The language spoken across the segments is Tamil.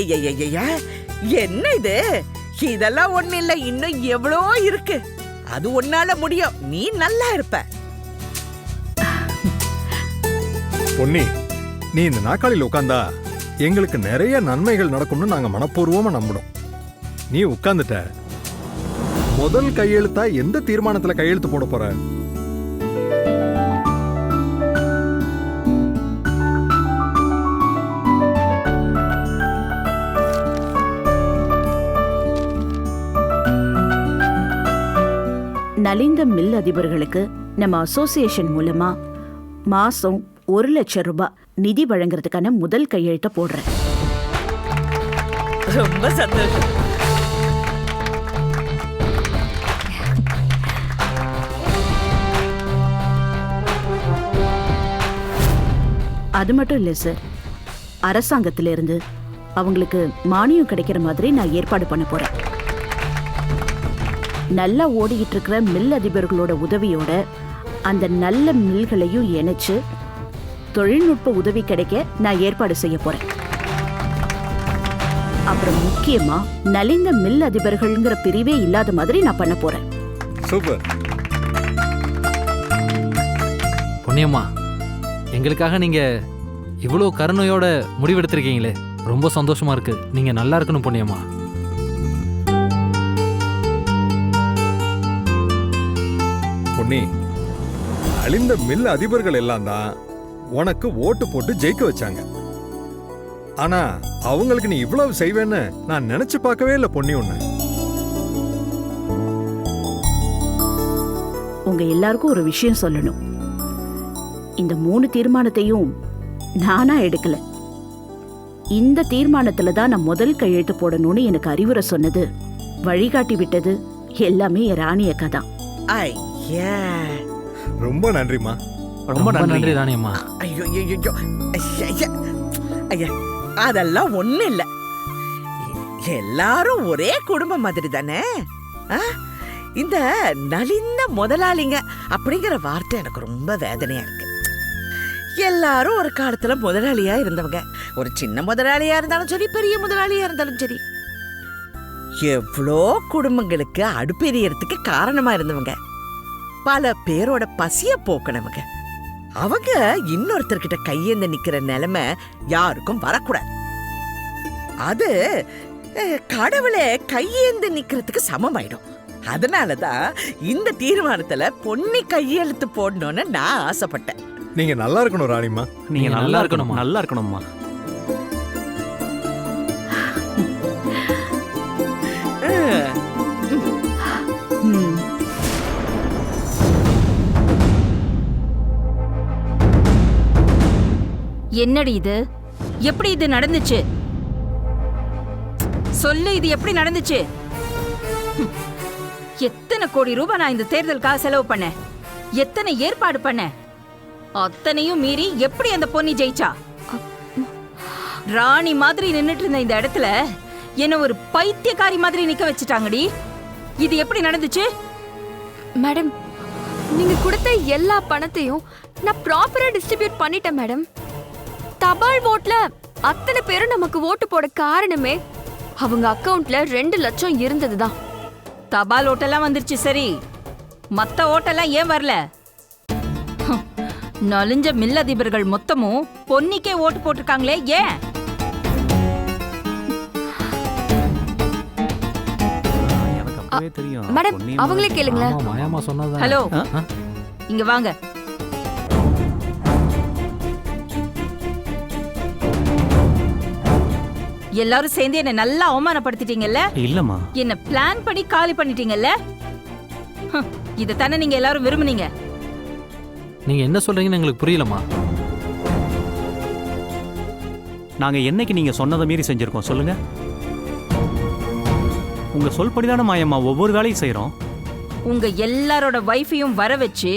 என்ன இது? இதெல்லாம் ஒண்ணு இல்ல இன்னும் எவ்வளோ இருக்கு. அது உன்னால முடியும் நீ நல்லா இருப்ப. பொன்னி நீ இந்த நாக்காளியில் உட்காந்தா எங்களுக்கு நிறைய நன்மைகள் நடக்கும்னு நாங்க மனப்பூர்வமா நம்பணும் நீ உட்கார்ந்துட்ட முதல் கையெழுத்தா எந்த தீர்மானத்துல கையெழுத்து போட போற? நலிந்த மில் அதிபர்களுக்கு நம்ம அசோசியேஷன் மூலமா மாசம் ஒரு லட்சம் ரூபாய் நிதி வழங்குறதுக்கான முதல் கையெழுத்த போடுறேன். ரொம்ப சந்தோஷம். அது மட்டும் இல்லை சார் அரசாங்கத்திலிருந்து அவங்களுக்கு மானியம் கிடைக்கிற மாதிரி நான் ஏற்பாடு பண்ண போறேன். நல்லா ஓடிக்கிட்டு இருக்கிற மில் அதிபர்களோட உதவியோட அந்த நல்ல மில்களையும் இணைச்சு தொழில்நுட்ப உதவி கிடைக்க நான் ஏற்பாடு செய்ய போறேன். அப்புறம் முக்கியமா நலிந்த மில் அதிபர்கள்ங்கிற பிரிவே இல்லாத மாதிரி நான் பண்ண போறேன். சூப்பர். புண்ணியம்மா எங்களுக்காக நீங்க இவ்வளோ கருணையோட முடிவெடுத்திருக்கீங்களே. ரொம்ப சந்தோஷமா இருக்கு. நீங்க நல்லா இருக்கணும் புண்ணியம்மா பொன்னி. அழிந்த மில் அதிபர்கள் எல்லாம் தான் உனக்கு ஓட்டு போட்டு ஜெயிக்க வச்சாங்க. ஆனா அவங்களுக்கு நீ இவ்வளவு செய்வேன்னு நான் நினைச்சு பார்க்கவே இல்லை பொன்னி உன்னை. உங்க எல்லாருக்கும் ஒரு விஷயம் சொல்லணும். இந்த மூணு தீர்மானத்தையும் நானா எடுக்கல. இந்த தீர்மானத்துல தான் நான் முதல் கையெழுத்து போடணும்னு எனக்கு அறிவுரை சொன்னது. வழிகாட்டி விட்டது எல்லாமே என் ராணி அக்கா தான். ஐயா ரொம்ப நன்றிம்மா. ரொம்ப நன்றி. ராணியம்மா ஐயோ ஐயோ ஐயா ஐயா. அதெல்லாம் ஒண்ணு இல்ல. எல்லாரும் ஒரே குடும்பம் மாதிரி தானே ஆ? இந்த நலிந்த முதலாளிங்க அப்படிங்கிற வார்த்தை எனக்கு ரொம்ப வேதனையா இருக்கு. எல்லாரும் ஒரு காலத்துல முதலாளியா இருந்தவங்க. ஒரு சின்ன முதலாளியா இருந்தாலும் சரி பெரிய முதலாளியா இருந்தாலும் சரி. எவ்வளோ குடும்பங்களுக்கு அடுப்பெரியறதுக்கு காரணமா இருந்தவங்க. பல பேரோட பசிய போக்கினவங்க. அவங்க இன்னொருத்தர்கிட்ட கையேந்த நிக்கிற நிலைமை யாருக்கும் வரக்கூடாது. அது கடவுளை கையேந்து நிக்கிறதுக்கு சமமாயிடும். அதனாலதான் இந்த தீர்மானத்துல பொன்னி கையெழுத்து போடணும்னு நான் ஆசைப்பட்டேன். நீங்க நல்லா இருக்கணும் ராணிம்மா. நீங்க நல்லா. இருக்கணும் நல்லா இருக்கணும்மா. என்னடி இது? எப்படி இது நடந்துச்சு? சொல்லு இது எப்படி நடந்துச்சு? எத்தனை கோடி ரூபாய் நான் இந்த தேர்தலுக்காக செலவு பண்ணேன்? எத்தனை ஏற்பாடு பண்ணேன்? அத்தனையும் மீறி எப்படி அந்த பொன்னி ஜெயிச்சா? ராணி மாதிரி நின்னுட்டு இருந்த இந்த இடத்துல என்ன ஒரு பைத்தியக்காரி மாதிரி நிக்க வச்சுட்டாங்கடி. இது எப்படி நடந்துச்சு? மேடம் நீங்க கொடுத்த எல்லா பணத்தையும் நான் ப்ராப்பரா டிஸ்ட்ரிபியூட் பண்ணிட்டேன் மேடம். தபால் ஓட்ல அத்தனை பேரும் நமக்கு ஓட்டு போட காரணமே அவங்க அக்கவுண்ட்ல ரெண்டு லட்சம் இருந்ததுதான். தபால் ஓட்டெல்லாம் வந்துருச்சு சரி. மத்த ஓட்டெல்லாம் ஏன் வரல? நலிஞ்ச மில்லதிபர்கள் மொத்தமும் பொன்னிக்கே ஓட்டு போட்டிருக்காங்களே ஏன்? மேடம் அவங்களே கேளுங்களேன். ஹலோ? இங்க வாங்க. எல்லாரும் சேர்ந்து என்ன நல்லா அவமானப்படுத்திட்டீங்கல்ல? இல்லம்மா. என்ன பிளான் பண்ணி காலி பண்ணிட்டீங்கல்ல? இதைத்தானே நீங்க எல்லாரும் விரும்புனீங்க? நீங்க என்ன சொல்றீங்கன்னு எங்களுக்கு புரியலம்மா. நாங்க என்னைக்கு நீங்க சொன்னதை மீறி செஞ்சிருக்கோம் சொல்லுங்க. உங்க சொல்படி தானே மாயம்மா ஒவ்வொரு வேலையும் செய்றோம். உங்க எல்லாரோட வைஃபையும் வர வச்சு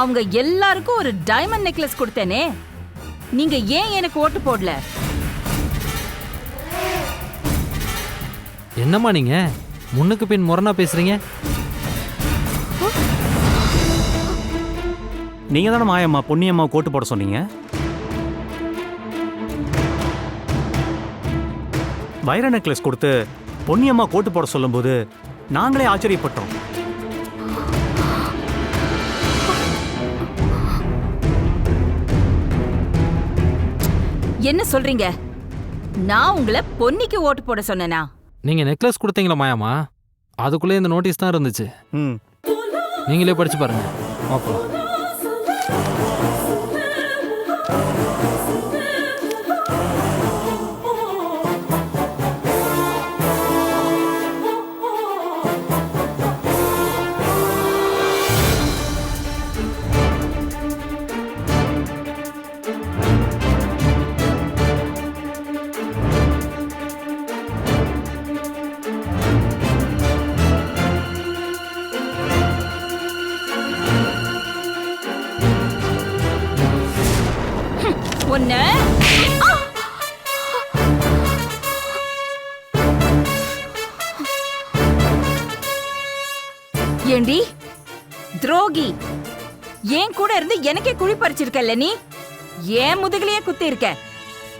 அவங்க எல்லாருக்கும் ஒரு டைமண்ட் நெக்லஸ் கொடுத்தேனே. நீங்க ஏன் எனக்கு ஓட்டு போடல? என்னம்மா நீங்க? முன்னுக்கு பின் முரணா பேசுறீங்க? நீங்க தானே மாயம்மா பொன்னியம்மா கோட்டு போட சொன்னீங்க? வைர நெக்லஸ் கொடுத்து பொன்னியம்மா கோட்டு போட சொல்லும்போது நாங்களே ஆச்சரியப்பட்டோம். என்ன சொல்றீங்க? நான் உங்களை பொன்னிக்கு ஓட்டு போட சொன்னேனா? நீங்கள் நெக்லஸ் கொடுத்தீங்களா மாயாமா? அதுக்குள்ளே இந்த நோட்டீஸ் தான் இருந்துச்சு. ம். நீங்களே படிச்சு பாருங்க. பார்க்கலாம் ஏன் கூட இருந்து எனக்கே குழி பறிச்சிருக்கல்ல நீ? ஏன் முதுகுலயே குத்தி இருக்க?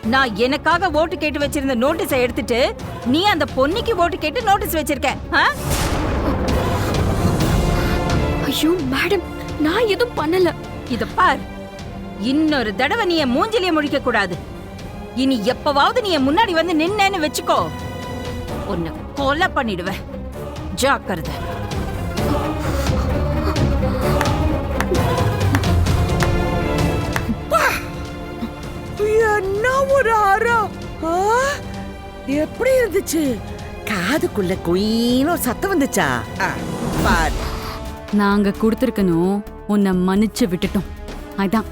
நான் எனக்காக ஓட்டு கேட்டு வச்சிருந்த நோட்டீஸை எடுத்துட்டு நீ அந்த பொன்னிக்கு ஓட்டு கேட்டு நோட்டீஸ் வச்சிருக்க ஆ? ஐயோ மேடம் நான் எதுவும் பண்ணல. இத பார். இன்னொரு தடவை நீ என் மூஞ்சிலேயே முழிக்க கூடாது. இனி எப்பவாவது நீ என் முன்னாடி வந்து நின்னேன்னு வச்சுக்கோ. உன்னை கொலை பண்ணிடுவேன். ஜாக்கிரதை. என்ன ஒரு அறம் ஆ? எப்படி இருந்துச்சு? காதுக்குள்ள குயின்னு ஒரு சத்தம் வந்துச்சா? ஆ, பாரு. நாங்க கொடுத்துருக்கணும் உன்னை மன்னிச்சு விட்டுட்டோம். அதான்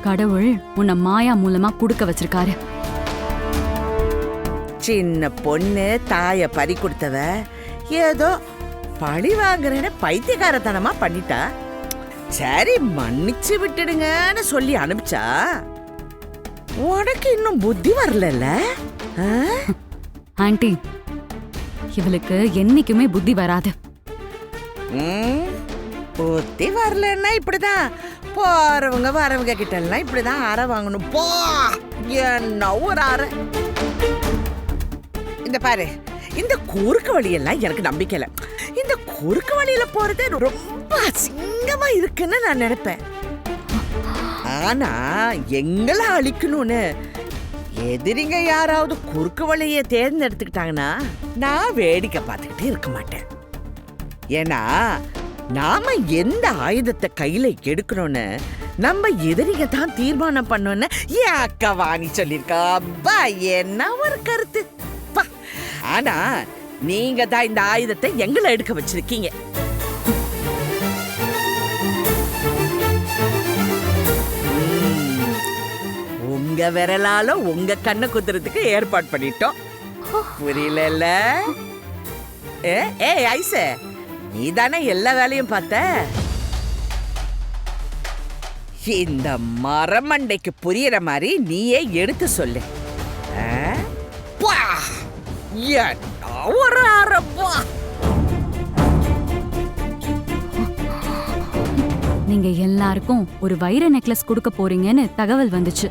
கடவுள் உன்னை மாயா மூலமா கொடுக்க வச்சிருக்காரு. சின்ன பொண்ணு தாய பறி கொடுத்தவ ஏதோ பழி வாங்குறேன்னு பைத்தியக்காரத்தனமா பண்ணிட்டா. சரி மன்னிச்சு விட்டுடுங்கன்னு சொல்லி அனுப்பிச்சா? உனக்கு இன்னும் புத்தி வரலல்ல? ஆ? ஆன்ட்டி இவளுக்கு என்னைக்குமே புத்தி வராது. புத்தி வரலன்னா இப்படிதான். போறவங்க வரவங்க கிட்ட எல்லாம் இப்படிதான் அறை வாங்கணும். போ! என்ன ஒரு அறை. இந்த பாரு இந்த குறுக்கு வழியெல்லாம் எனக்கு நம்பிக்கை இல்லை. இந்த குறுக்கு வழியில போறது ரொம்ப அசிங்கமா இருக்குன்னு நான் நினைப்பேன். ஆனா எங்களை அழிக்கணும்னு எதிரிங்க யாராவது குறுக்கு வழியை தேர்ந்தெடுத்துக்கிட்டாங்கன்னா நான் வேடிக்கை பார்த்துக்கிட்டே இருக்க மாட்டேன். ஏன்னா நாம எந்த ஆயுதத்தை கையில எடுக்கணும்னு நம்ம எதிரிங்க தான் தீர்மானம் பண்ணோன்னு ஏன் அக்கா வாணி சொல்லியிருக்கா. அப்பா என்ன ஒரு கருத்து. ஆனா நீங்க தான் இந்த ஆயுதத்தை எங்களை எடுக்க வச்சிருக்கீங்க. எங்க விரலால உங்க கண்ணை குத்துறதுக்கு ஏற்பாடு பண்ணிட்டோம். புரியல ஏ ஏய் ஐச நீ தானே எல்லா வேலையும் பார்த்த? இந்த மரமண்டைக்கு புரியற மாதிரி நீயே எடுத்து சொல்லு. ஆ? ஒரு அரப்பா நீங்க எல்லாருக்கும் ஒரு வைர நெக்லஸ் கொடுக்க போறீங்கன்னு தகவல் வந்துச்சு.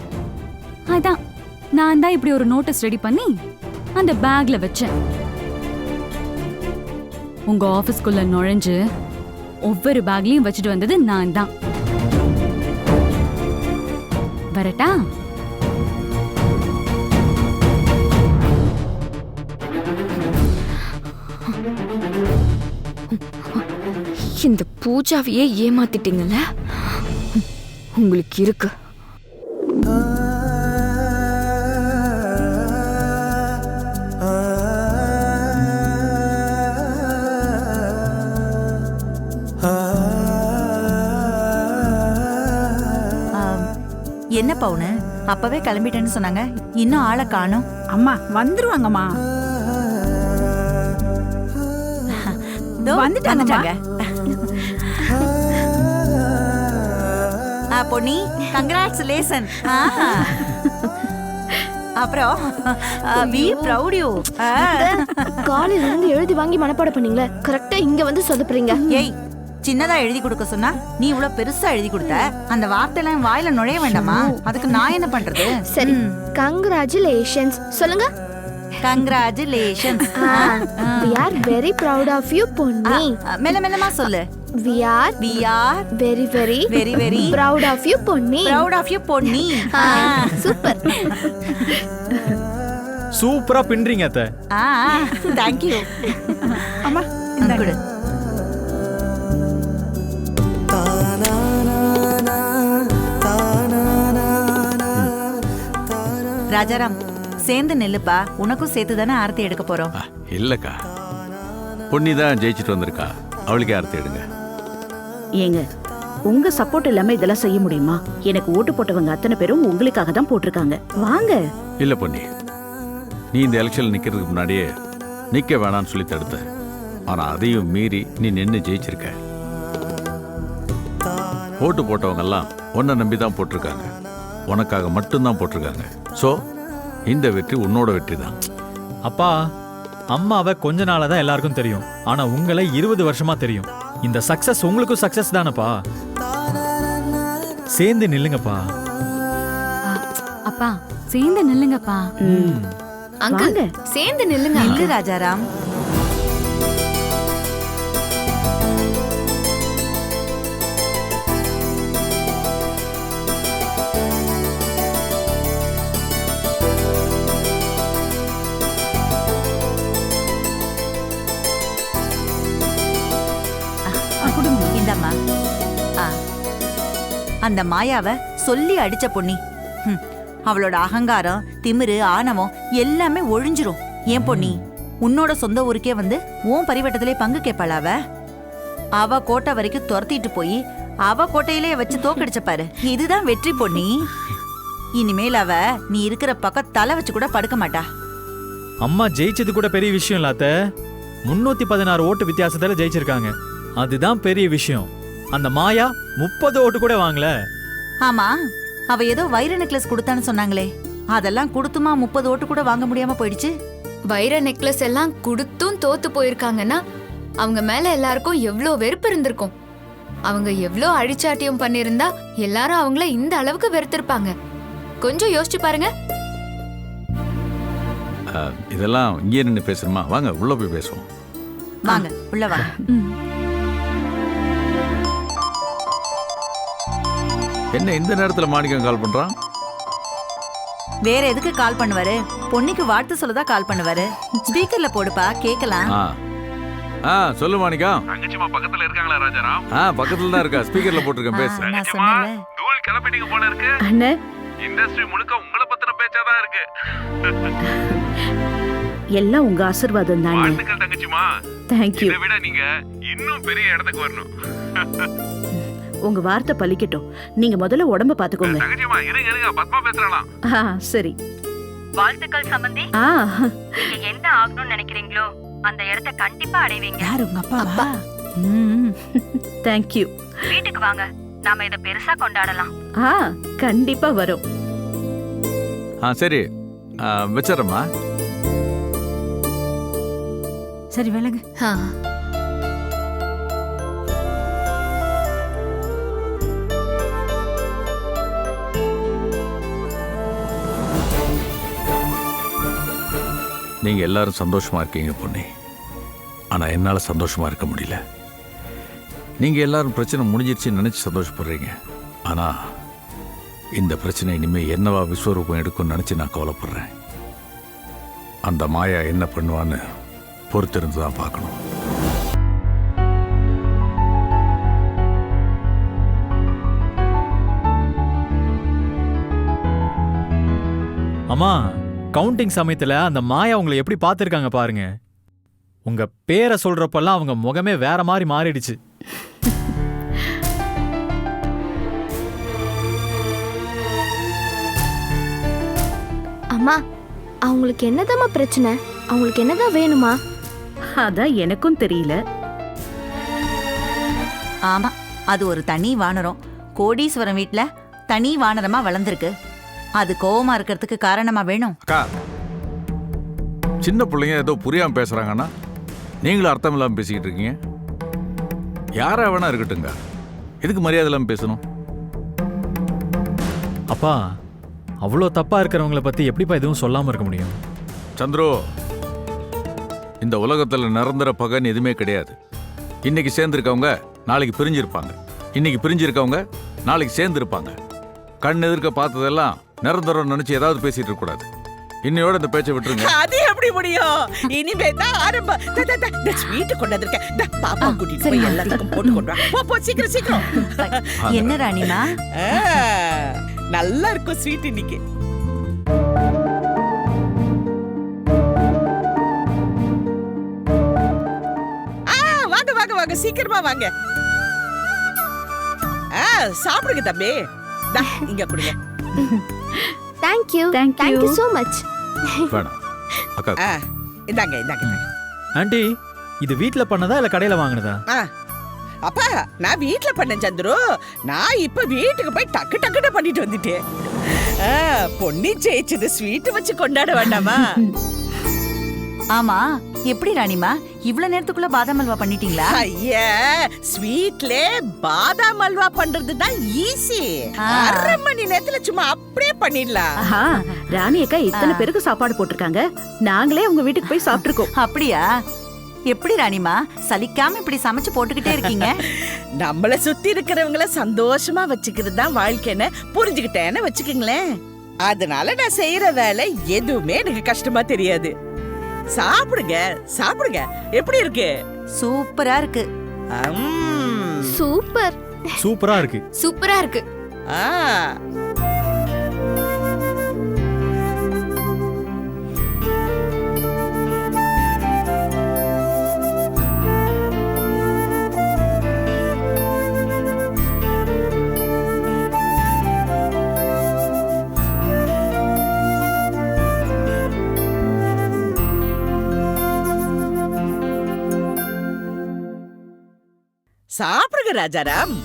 அதான் நான் தான் இப்படி ஒரு நோட்டீஸ் ரெடி பண்ணி அந்த பேக்ல வச்சேன். உங்க ஆபீஸ்க்குள்ள நுழைஞ்சு ஒவ்வொரு பேக்லயும் வச்சுட்டு வந்தது நான் தான். வரட்டா? இந்த பூஜாவையே ஏமாத்திட்டீங்கல்ல? உங்களுக்கு இருக்கு. என்ன பவுனு? அப்பவே கிளம்பிட்டேன்னு சொன்னாங்க. இன்னும் ஆளை காணோம். அம்மா வந்துருவாங்கம்மா. ஆ பொன்னி கங்க்ராச்சுலேஷன் அப்புறம் வி ப்ரௌட் யூ காலையில இருந்து எழுதி வாங்கி மனப்பாடம் பண்ணீங்களே. கரெக்டா இங்க வந்து சொதப்புறீங்க. ஏய் சின்னதா எழுதி கொடுக்க சொன்னா நீ இவ்வளவு பெருசா எழுதி கொடுத்த? அந்த வார்த்தையெல்லாம் என் வாயில நுழைய வேண்டாமா? அதுக்கு நான் என்ன பண்றது? சரி கங்க்ராச்சுலேஷன்ஸ் சொல்லுங்க. Congratulations we are very proud of you Ponni மெல்ல மெல்லமா சொல்லு. We are we are very very very very proud of you Ponni proud of you Ponni super சூப்பரா பின்றீங்க அத்தை. ஆ தேங்க் யூ அம்மா கொடு. ராஜாராம் சேர்ந்து நெல்லுப்பா. உனக்கும் சேர்த்து தானே ஆரத்தி எடுக்க போறோம். இல்லக்கா. பொன்னி தான் ஜெயிச்சுட்டு வந்திருக்கா. அவளுக்கே அறுத்து எடுங்க. ஏங்க உங்க சப்போர்ட் இல்லாம இதெல்லாம் செய்ய முடியுமா? எனக்கு ஓட்டு போட்டவங்க அத்தனை பேரும் உங்களுக்காக தான் போட்டிருக்காங்க. வாங்க. இல்ல பொன்னி. நீ இந்த எலெக்ஷன்ல நிக்கிறதுக்கு முன்னாடியே நிக்க வேணாம்னு சொல்லி தடுத்த. ஆனா அதையும் மீறி நீ நின்று ஜெயிச்சிருக்க. ஓட்டு போட்டவங்க எல்லாம் உன்னை நம்பி தான் போட்டிருக்காங்க. உனக்காக மட்டும்தான் போட்டிருக்காங்க. ஸோ இந்த வெற்றி உன்னோட வெற்றி தான். அப்பா அம்மாவை கொஞ்ச நாளா தான் எல்லாருக்கும் தெரியும். ஆனா உங்களை இருபது வருஷமா தெரியும். இந்த சக்சஸ் உங்களுக்கும் சக்சஸ் தானப்பா? சேர்ந்து நில்லுங்கப்பா. அப்பா சேர்ந்து நில்லுங்கப்பா. அங்கிள் சேர்ந்து நில்லுங்க. நில்லு ராஜாராம். அந்த மாயாவை சொல்லி அடிச்ச பொன்னி. அவளோட அகங்காரம் திமிரு ஆணவம் எல்லாமே ஒழிஞ்சிரும். ஏன் பொன்னி? உன்னோட சொந்த ஊருக்கே வந்து உன் பரிவட்டத்திலே பங்கு கேட்பாள அவ அவ கோட்டை வரைக்கும் துரத்திட்டு போய் அவ கோட்டையிலே வச்சு தோக்கடிச்ச பாரு. இதுதான் வெற்றி பொன்னி. இனிமேல் அவ நீ இருக்கிற பக்கம் தலை வச்சு கூட படுக்க மாட்டா. அம்மா ஜெயிச்சது கூட பெரிய விஷயம் இல்லாத முன்னூத்தி பதினாறு ஓட்டு வித்தியாசத்துல ஜெயிச்சிருக்காங்க. அதுதான் பெரிய விஷயம். அந்த மாயா முப்பது ஓட்டு கூட வாங்கல. ஆமா அவ ஏதோ வைர நெக்லஸ் கொடுத்தான்னு சொன்னாங்களே. அதெல்லாம் கொடுத்துமா முப்பது ஓட்டு கூட வாங்க முடியாம போயிடுச்சு? வைர நெக்லஸ் எல்லாம் கொடுத்தும் தோத்து போயிருக்காங்கன்னா அவங்க மேல எல்லாருக்கும் எவ்ளோ வெறுப்பு இருந்திருக்கும். அவங்க எவ்ளோ அழிச்சாட்டியம் பண்ணிருந்தா எல்லாரும் அவங்கள இந்த அளவுக்கு வெறுத்திருப்பாங்க. கொஞ்சம் யோசிச்சு பாருங்க. இதெல்லாம் இங்கே நின்று பேசணுமா? வாங்க உள்ள போய் பேசுவோம். வாங்க உள்ள வாங்க. என்ன இந்த நேரத்துல மாணிக்கம் கால் பண்றான்? வேற எதுக்கு கால் பண்ணுவாரு? பொன்னிக்கு வாழ்த்து சொல்லதான் கால் பண்ணுவாரு? ஸ்பீக்கர்ல போடுப்பா கேக்கலாம். ஆ. ஆ சொல்லு மாணிக்கம். தங்கச்சிமா பக்கத்துல இருக்காங்களா ராஜாராம்? ஆ பக்கத்துல தான் இருக்கா. ஸ்பீக்கர்ல போட்டிருக்கேன் பேசு. சொன்னேன்ல. தூள் கிளம்பிட்டீங்க போல இருக்கு. அண்ணே. இண்டஸ்ட்ரி முழுக்க உங்களை பத்தின பேச்சாதான் இருக்கு. எல்லாம் உங்க ஆசிர்வாதம் தாங்க வாழ்த்துக்கள் தங்கச்சிமா தேங்க்யூ இதை விட நீங்க இன்னும் பெரிய இடத்துக்கு வரணும். உங்க வார்த்தை பலிக்கட்டும். நீங்க முதல்ல உடம்ப பாத்துக்கோங்க. தங்கச்சிமா இருங்க இருங்க பத்மா பேசுறாளாம். ஆ சரி. வாழ்த்துக்கள் சம்பந்தி. ஆ. நீங்க என்ன ஆகணும்னு நினைக்கிறீங்களோ அந்த இடத்த கண்டிப்பா அடைவீங்க. யார் உங்க அப்பா அப்பா. ம். தேங்க்யூ வீட்டுக்கு வாங்க. நாம இத பெருசா கொண்டாடலாம். ஆ கண்டிப்பா வரும். ஆ சரி. ஆ, வச்சிடுறேம்மா. சரி விலகு. நீங்கள் எல்லாரும் சந்தோஷமாக இருக்கீங்க பொண்ணு ஆனால் என்னால் சந்தோஷமா இருக்க முடியல. நீங்கள் எல்லாரும் பிரச்சனை முடிஞ்சிருச்சுன்னு நினச்சி சந்தோஷப்படுறீங்க. ஆனால் இந்த பிரச்சனை இனிமேல் என்னவா விஸ்வரூபம் எடுக்கும்னு நினச்சி நான் கவலைப்படுறேன். அந்த மாயா என்ன பண்ணுவான்னு பொறுத்திருந்து தான் பார்க்கணும். அம்மா கவுண்டிங் சமயத்துல அந்த மாயா உங்களை எப்படி பார்த்திருக்காங்க பாருங்க. உங்க பேரை சொல்றப்பெல்லாம் அவங்க முகமே வேற மாதிரி மாறிடுச்சு. அம்மா அவங்களுக்கு என்னதாம்மா பிரச்சனை? அவங்களுக்கு என்னதான் வேணுமா? அதான் எனக்கும் தெரியல. ஆமா அது ஒரு தனி வானரம். கோடீஸ்வரம் வீட்ல தனி வானரமா வளர்ந்துருக்கு. அது கோவமா இருக்கிறதுக்கு காரணமா வேணும். அக்கா சின்ன பிள்ளைங்க ஏதோ புரியாம பேசுறாங்கன்னா நீங்களும் அர்த்தம் இல்லாம பேசிக்கிட்டு இருக்கீங்க. யாரா வேணா இருக்கட்டுங்க எதுக்கு மரியாதை இல்லாம பேசணும்? அப்பா அவ்வளோ தப்பா இருக்கிறவங்கள பத்தி எப்படிப்பா எதுவும் சொல்லாம இருக்க முடியும்? சந்துரு இந்த உலகத்துல நிரந்தர பகன் எதுவுமே கிடையாது. இன்னைக்கு சேர்ந்திருக்கவங்க நாளைக்கு பிரிஞ்சிருப்பாங்க. இன்னைக்கு பிரிஞ்சிருக்கவங்க நாளைக்கு சேர்ந்திருப்பாங்க. கண் எதிர்க்க பார்த்ததெல்லாம் நிரந்தரம் நினைச்சு ஏதாவது பேசிட்டு இருக்க கூடாது. இன்னையோட இந்த பேச்சை விட்டுருங்க. அது எப்படி முடியும்? இனிமே தான் ஆரம்பம். இந்த ஸ்வீட் கொண்டு வந்திருக்கேன். இந்த பாப்பா கூட்டிட்டு போய் எல்லாத்துக்கும் போட்டு கொண்டு வா. போ, போ சீக்கிரம் சீக்கிரம். என்ன ராணிமா? நல்லா இருக்கும் ஸ்வீட் இன்னைக்கு. ஆ, வாங்க வாங்க வாங்க. சீக்கிரமா வாங்க. ஆ, சாப்பிடுங்க தம்பி. இங்க கொடுங்க. Thank you Thank you. Thank you so much வேணாம். அக்கா ஆ, இந்தாங்க இந்தாங்க இந்தாங்க. ஆண்டி இது வீட்ல பண்ணதா இல்ல கடையில வாங்கினதா? ஆ, அப்பா நான் வீட்ல பண்ணேன் சந்துரு. நான் இப்ப வீட்டுக்கு போய் டக்கு டக்குன்னு பண்ணிட்டு வந்துட்டேன். ஆ, பொன்னி ஜெயிச்சது ஸ்வீட் வச்சு கொண்டாட வேண்டாமா? ஆமா எப்படி ராணிமா? இவ்ளோ நேரத்துக்குள்ள பாதாம் அல்வா பண்ணிட்டீங்களா? ஐயா ஸ்வீட்ல பாதாம் அல்வா பண்றது தான் ஈஸி. அரை மணி நேரத்துல சும்மா அப்படியே பண்ணிடலாம். ராணி அக்கா இத்தனை பேருக்கு சாப்பாடு போட்டிருக்காங்க. நாங்களே உங்க வீட்டுக்கு போய் சாப்பிட்டுருக்கோம். அப்படியா? எப்படி ராணிமா? சலிக்காம இப்படி சமைச்சு போட்டுக்கிட்டே இருக்கீங்க? நம்மள சுத்தி இருக்கிறவங்கள சந்தோஷமா வச்சுக்கிறது தான் வாழ்க்கைன்னு புரிஞ்சுக்கிட்டேன்னு வச்சுக்கோங்களேன். அதனால நான் செய்யற வேலை எதுவுமே எனக்கு கஷ்டமா தெரியாது. சாப்பிடுங்க சாப்பிடுங்க. எப்படி இருக்கு? சூப்பரா இருக்கு. அம். சூப்பர். சூப்பரா இருக்கு. சூப்பரா இருக்கு. ஆ. சாப்பிடுங்க ராஜாராம்.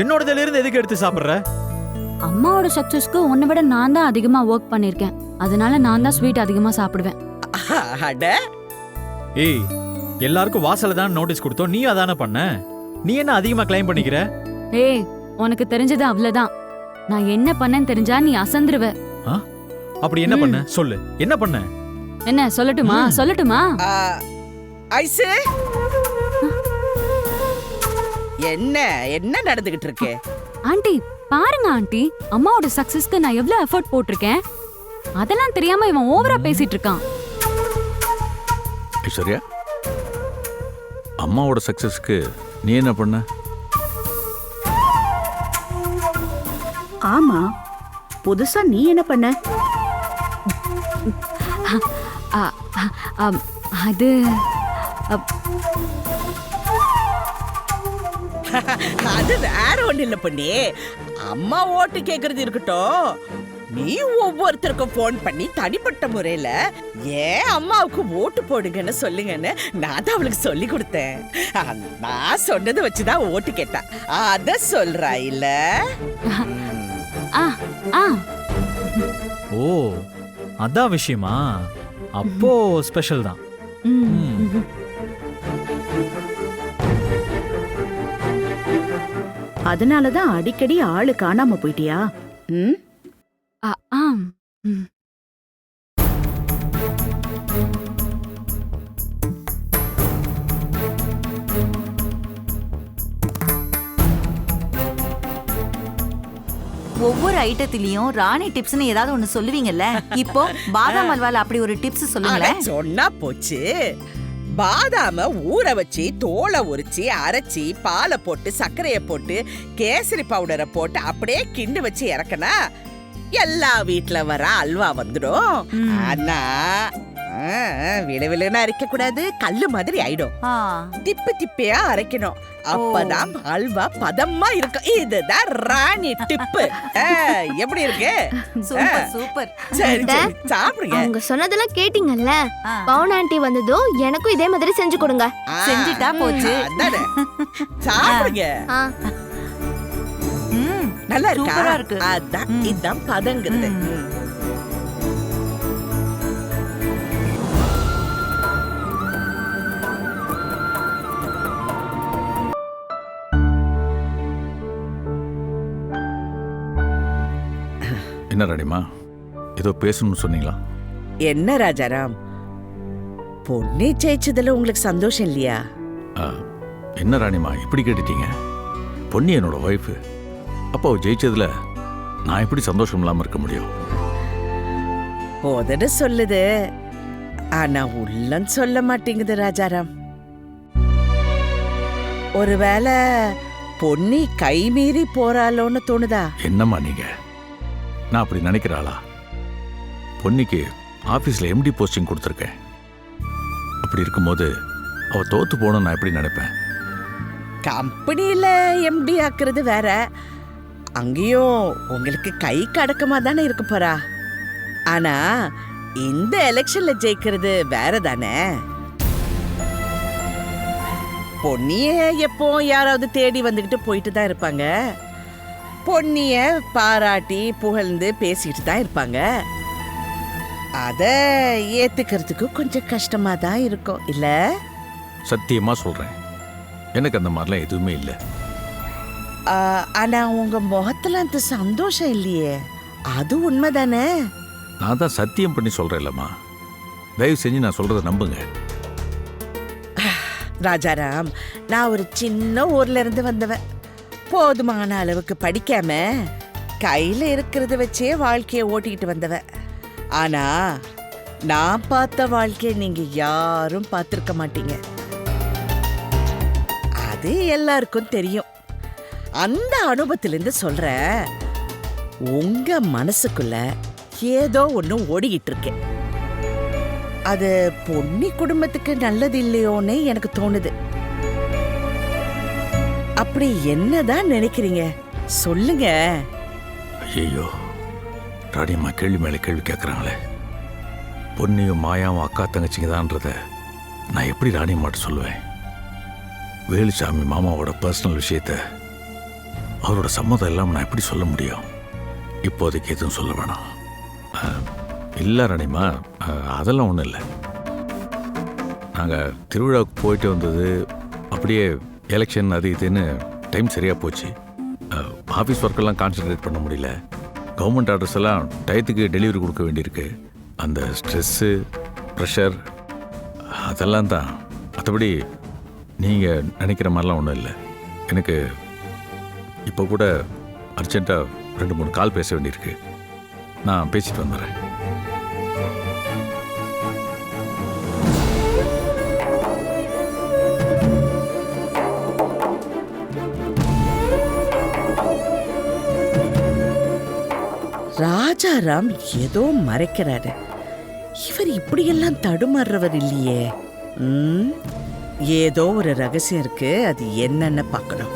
என்னோடதுல இருந்து எதுக்கு எடுத்து சாப்பிடுற? அம்மாவோட சக்சஸ்க்கு உன்னை விட நான் தான் அதிகமா ஒர்க் பண்ணிருக்கேன். அதனால நான் தான் ஸ்வீட் அதிகமா சாப்பிடுவேன். அட. ஏய் எல்லாருக்கும் வாசல்ல தான் நோட்டீஸ் கொடுத்தோம். நீ அதானே பண்ண? நீ என்ன அதிகமா கிளைம் பண்ணிக்கிற? ஏய் உனக்கு தெரிஞ்சது அவ்வளவுதான் நான் என்ன பண்ணேன்னு தெரிஞ்சா நீ அசந்துருவ. அப்படி என்ன பண்ண? சொல்லு. என்ன பண்ண? என்ன சொல்லட்டுமா. சொல்லட்டுமா? ஆ, ஐசு. என்ன என்ன நடந்துகிட்டு இருக்கு? ஆண்டி பாருங்க ஆண்டி. அம்மாவோட சக்சஸ்க்கு நான் எவ்வளவு எஃபர்ட் போட்டிருக்கேன். அதெல்லாம் தெரியாம இவன் ஓவரா பேசிட்டு இருக்கான் ஐஸ்வர்யா அம்மாவோட சக்சஸ்க்கு நீ என்ன பண்ண? ஆமா புதுசா நீ என்ன பண்ண? அது அப், அது வேற ஒண்ணு இல்ல பண்ணி அம்மா ஓட்டு கேக்குறது இருக்கட்டும். நீ ஒவ்வொருத்தருக்கும் ஃபோன் பண்ணி தனிப்பட்ட முறையில ஏன் அம்மாவுக்கு ஓட்டு போடுங்கன்னு சொல்லுங்கன்னு நான் தான் அவளுக்கு சொல்லி கொடுத்தேன். நான் சொன்னதை வச்சுதான் ஓட்டு கேட்டா. அத சொல்றா இல்ல ஆ ஆ. ஓ அதான் விஷயமா? அப்போ ஸ்பெஷல் தான். ம். அதனாலதான் அடிக்கடி ஆளு காணாம போயிட்டியா? ம்? ஆம். ம். ஒவ்வொரு ஐட்டத்திலயும் ராணி டிப்ஸ்னு ஏதாவது ஒண்ணு சொல்லுவீங்கல்ல? இப்போ பாதாம் அல்வால அப்படி ஒரு டிப்ஸ் சொல்லுங்களேன். சொன்னா போச்சு. பாதாம ஊற வச்சு தோலை உரிச்சு அரைச்சி பாலை போட்டு சர்க்கரைய போட்டு கேசரி பவுடரை போட்டு அப்படியே கிண்டு வச்சு இறக்குனா எல்லா வீட்ல வர அல்வா வந்துடும். ஆனா ஆ, விளை விளைன்னு அரைக்க கூடாது கல்லு மாதிரி ஆயிடும். ஆ, திப்பு திப்பையா அரைக்கணும். அப்பதான் அல்வா பதமா இருக்கும். இதுதான் ராணி டிப்பு. எப்படி இருக்கு? Super super. சரி சரி சாப்பிடுங்க. அவங்க சொன்னதெல்லாம் கேட்டீங்கல்ல? பவுன் ஆண்டி வந்ததும் எனக்கும் இதே மாதிரி செஞ்சு கொடுங்க. செஞ்சுட்டா போச்சு. அதானே. சாப்பிடுங்க. நல்லா இருக்கா? சூப்பரா இருக்கு. அதான் ம். இதான் பதங்கிறது. என்ன ராணிமா ஏதோ பேசணும்னு சொன்னீங்களா? என்ன ராஜாராம்? பொண்ணை ஜெயிச்சதுல உங்களுக்கு சந்தோஷம் இல்லையா? ஆ, என்ன ராணிமா இப்படி கேட்டுட்டீங்க? பொன்னி என்னோட ஒய்ஃபு அப்போ ஜெயிச்சதுல நான் எப்படி சந்தோஷம் இல்லாமல் இருக்க முடியும்? போதன்னு சொல்லுது. ஆனா உள்ளம் சொல்ல மாட்டேங்குது ராஜாராம். ஒருவேளை பொன்னி கை மீறி போறாளோன்னு தோணுதா? என்னம்மா நீங்க? நான் அப்படி நினைக்கிற ஆளா? பொன்னிக்கு ஆஃபீஸில் எம்டி போஸ்டிங் கொடுத்துருக்கேன். அப்படி இருக்கும்போது அவ தோத்து போகணும்னு நான் எப்படி நினைப்பேன்? கம்பெனியில எம்டி ஆக்குறது வேற. அங்கேயும் உங்களுக்கு கை கடக்கமாக தானே இருக்க போறா. ஆனா இந்த எலெக்ஷன்ல ஜெயிக்கிறது வேற தானே பொன்னிய எப்போ யாராவது தேடி வந்துக்கிட்டு போயிட்டு தான் இருப்பாங்க. பொன்னிய பாராட்டி புகழ்ந்து பேசிட்டு தான் இருப்பாங்க. அத ஏத்துக்கிறதுக்கு கொஞ்சம் கஷ்டமா தான் இருக்கும் இல்ல? சத்தியமா சொல்றேன். எனக்கு அந்த மாதிரிலாம் எதுவுமே இல்லை. ஆனா உங்க முகத்துல அந்த சந்தோஷம் இல்லையே. அது உண்மைதானே? நான் தான் சத்தியம் பண்ணி சொல்றேன்லம்மா. தயவு செஞ்சு நான் சொல்றதை நம்புங்க. ராஜாராம் நான் ஒரு சின்ன ஊர்ல இருந்து வந்தவன். போதுமான அளவுக்கு படிக்காம கையில இருக்கிறத வச்சே வாழ்க்கைய ஓட்டிக்கிட்டு வந்தவன். ஆனா நான் பார்த்த வாழ்க்கைய நீங்க யாரும் பார்த்திருக்க மாட்டீங்க. அது எல்லாருக்கும் தெரியும். அந்த அனுபவத்திலிருந்து சொல்ற உங்க மனசுக்குள்ள ஏதோ ஒன்று ஓடிக்கிட்டு இருக்கு. அது பொன்னி குடும்பத்துக்கு நல்லது இல்லையோன்னு எனக்கு தோணுது. அப்படி என்னதான் நினைக்கிறீங்க? சொல்லுங்க. ஐயோ ராணியம்மா கேள்வி மேலே கேள்வி கேட்குறாங்களே பொன்னியும் மாயாவும் அக்கா தங்கச்சிங்க தான்றத நான் எப்படி ராணியம்மாட்ட சொல்லுவேன்? வேலுசாமி மாமாவோட பர்சனல் விஷயத்தை அவரோட சம்மதம் இல்லாமல் நான் எப்படி சொல்ல முடியும்? இப்போதைக்கு எதுவும் சொல்ல வேணாம். இல்லை ரணிமா அதெல்லாம் ஒன்றும் இல்லை. நாங்கள் திருவிழாவுக்கு போயிட்டு வந்தது அப்படியே எலெக்ஷன் அது இதுன்னு டைம் சரியாக போச்சு. ஆஃபீஸ் ஒர்க்கெல்லாம் கான்சென்ட்ரேட் பண்ண முடியல. கவர்மெண்ட் ஆர்டர்ஸ் எல்லாம் டயத்துக்கு டெலிவரி கொடுக்க வேண்டியிருக்கு. அந்த ஸ்ட்ரெஸ்ஸு ப்ரெஷர் அதெல்லாம் தான். மற்றபடி நீங்கள் நினைக்கிற மாதிரிலாம் ஒன்றும் இல்லை. எனக்கு இப்போ கூட அர்ஜென்ட்டாக ரெண்டு மூணு கால் பேச வேண்டியிருக்கு. நான் பேசிட்டு வந்துடுறேன் ராஜாராம் ஏதோ மறைக்கிறாரு. இவர் இப்படியெல்லாம் தடுமாறுறவர் இல்லையே. ஏதோ ஒரு ரகசியம் இருக்கு அது என்னன்னு பார்க்கணும்.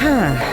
Huh.